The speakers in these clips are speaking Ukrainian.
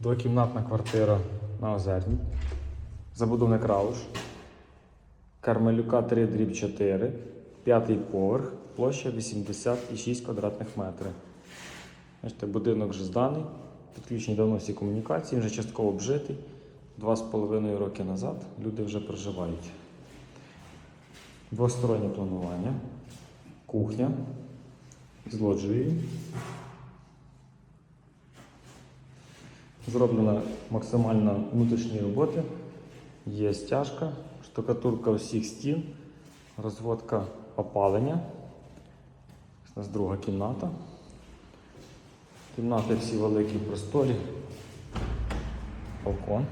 Двокімнатна квартира на Озерній. Забудовник Рауш. Кармелюка 3 дріб 4. П'ятий поверх. Площа 86 квадратних метрів. Бачите, будинок вже зданий. Підключені давно всі комунікації, він вже частково обжитий. Два з половиною роки назад люди вже проживають. Двостороннє планування. Кухня з лоджією. Зроблена максимально внутрішні роботи. Є стяжка, штукатурка усіх стін, розводка опалення. У нас друга кімната. Кімнати всі великі просторі. Балкон.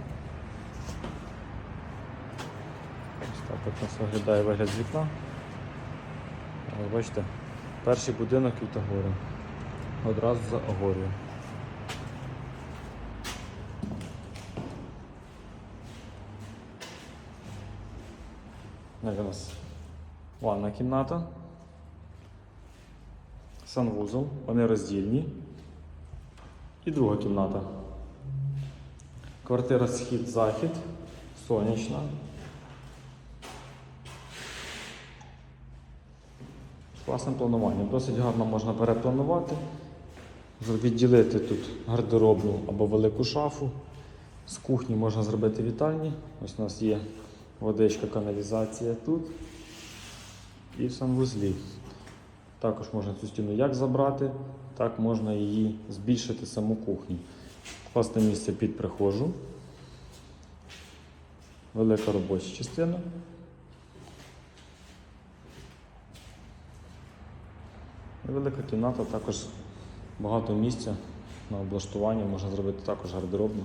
Ось так от нас виглядає вигляд з вікна. Ви бачите, перший будинок від Агори. Одразу за Агорою. Далі у нас ванна кімната. Санвузол, вони роздільні. І друга кімната. Квартира схід-захід, сонячна. З класним плануванням. Досить гарно можна перепланувати. Відділити тут гардеробну або велику шафу. З кухні можна зробити вітальні. Ось у нас є водичка, каналізація тут. І в санвузлі. Також можна цю стіну як забрати, так можна її збільшити саму кухню. Класне місце під прихожу. Велика робоча частина. Велика кімната, також багато місця на облаштування, можна зробити також гардеробну.